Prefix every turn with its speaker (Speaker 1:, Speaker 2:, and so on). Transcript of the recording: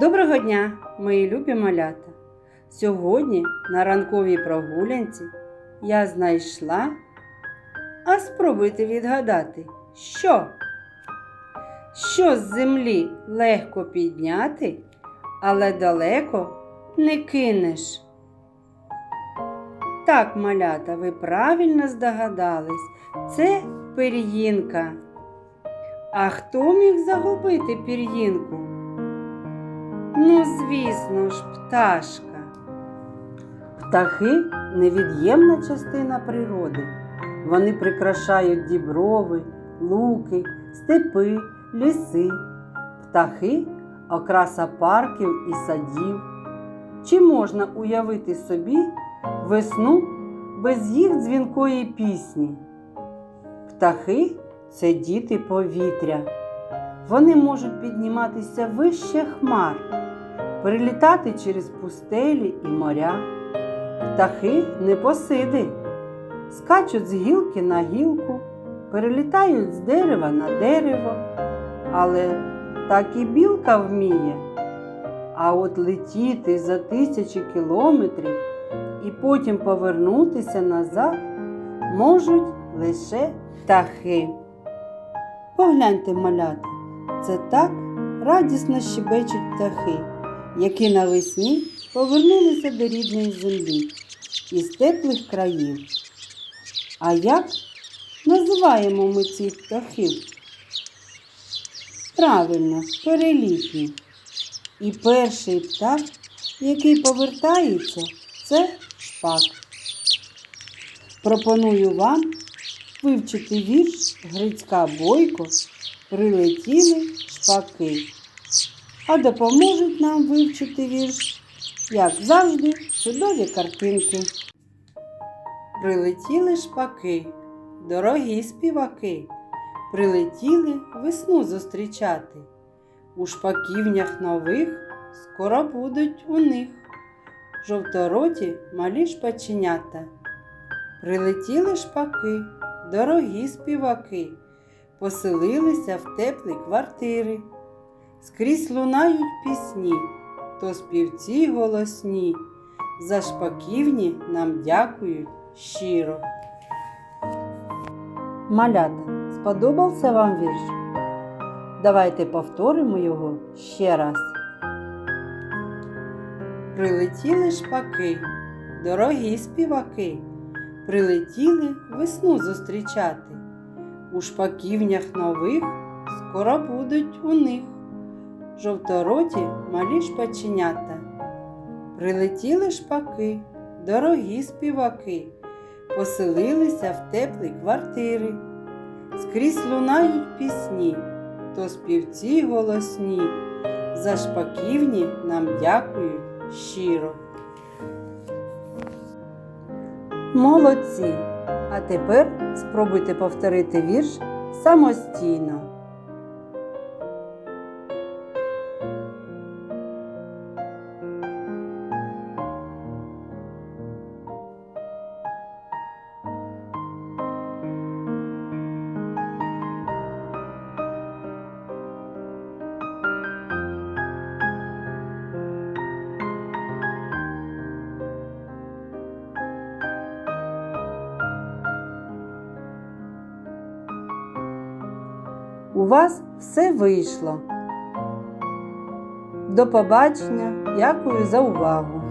Speaker 1: Доброго дня, мої любі малята! Сьогодні на ранковій прогулянці я знайшла, а спробуйте відгадати, що? Що з землі легко підняти, але далеко не кинеш. Так, малята, ви правильно здогадались, це пір'їнка. А хто міг загубити пір'їнку? Ну, звісно ж, пташка. Птахи невід'ємна частина природи. Вони прикрашають діброви, луки, степи, ліси. Птахи окраса парків і садів. Чи можна уявити собі весну без їх дзвінкої пісні? Птахи це діти повітря. Вони можуть підніматися вище хмар, перелітати через пустелі і моря. Птахи непосиди, скачуть з гілки на гілку, перелітають з дерева на дерево, але так і білка вміє. А от летіти за тисячі кілометрів і потім повернутися назад можуть лише птахи. Погляньте, малята, це так радісно щебечуть птахи, які навесні повернулися до рідної землі із теплих країв. А як називаємо ми цих птахів? Правильно, перелітні. І перший птах, який повертається, це шпак. Пропоную вам вивчити вірш Грицька Бойко Прилетіли шпаки. А допоможуть нам вивчити вірш, як завжди, чудові картинки. Прилетіли шпаки, дорогі співаки, прилетіли весну зустрічати. У шпаківнях нових скоро будуть у них жовтороті малі шпаченята. Прилетіли шпаки, дорогі співаки, поселилися в теплі квартири. Скрізь лунають пісні, то співці голосні, за шпаківні нам дякують щиро. Малята, сподобався вам вірш? Давайте повторимо його ще раз. Прилетіли шпаки, дорогі співаки, прилетіли весну зустрічати. У шпаківнях нових скоро будуть у них жовтороті малі шпаченята. Прилетіли шпаки, дорогі співаки, поселилися в теплі квартири. Скрізь лунають пісні, то співці голосні, за шпаківні нам дякують щиро. Молодці! А тепер спробуйте повторити вірш самостійно. У вас все вийшло. До побачення, дякую за увагу!